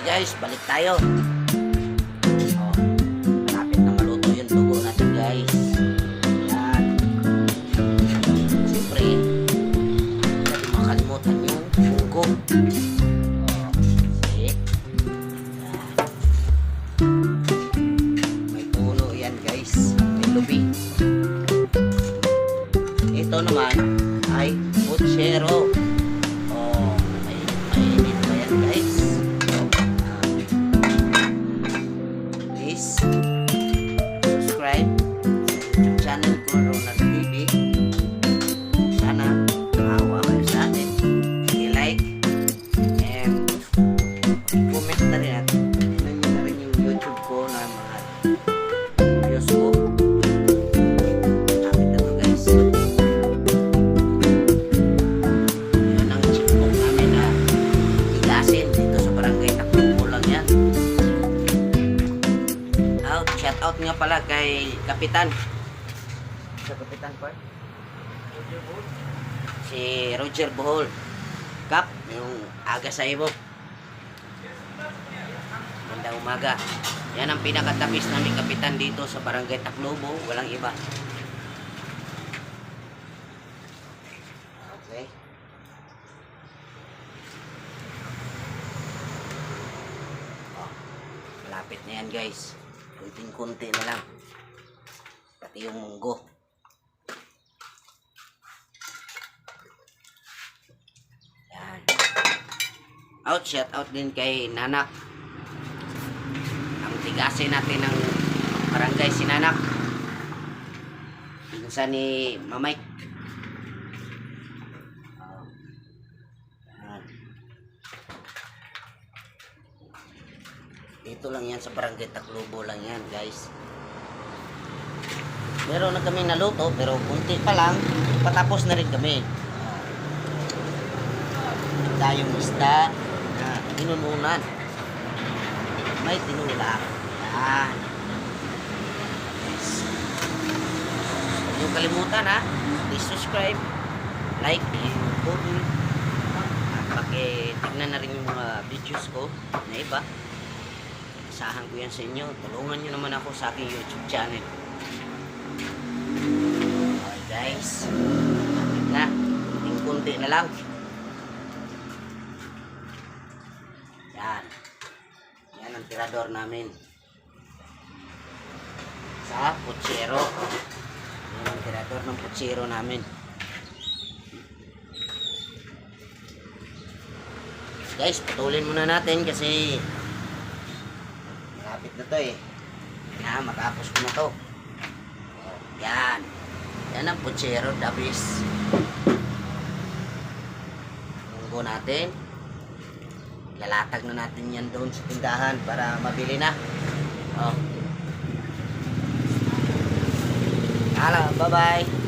Okay guys, balik tayo. Oh, na maluto yung dugo natin guys. Yan. Siyempre, hindi makalimutan yung munggo. Oh? Yan. May puno yan guys. May. Ito naman ay putsero. Out, nga pala kay Kapitan. Sa Kapitan pa? Si Roger Bohol. Kap, yung aga sa ibo. Magandang umaga. Yan ang pinakatamis namin kapitan dito sa barangay Taclobo. Walang iba. Okay. Oh, malapit na yan guys. Kunting-kunti na lang. Pati yung munggo. Yan. Out, shout out din kay Nanak. Ang tigasin natin ng barangay si Nanak. Pinsan ni Mamay. Dito lang yan sa barangay Taclobo lang yan guys. Meron na kami naluto pero kunti pa lang. Patapos na rin kami. Tayong isda na inununan. May tinula. Yan. Huwag niyong kalimutan ha. Please subscribe, like, and comment. At pakitignan na rin yung mga videos ko na iba. Asahan ko yan sa inyo. Tulungan nyo naman ako sa aking YouTube channel. Okay guys. Lapit na. Kunting-kunti na lang. Yan. Yan ang tirador namin. Sa putsero. Yan ang tirador ng putsero namin. Guys, putulin muna natin kasi malapit na to eh. Na, matapos ko na to. Yan. Yan ang putsero, dabis. Munggo natin. Lalatag na natin yan doon sa tindahan para mabili na. Oh. Hala, bye-bye.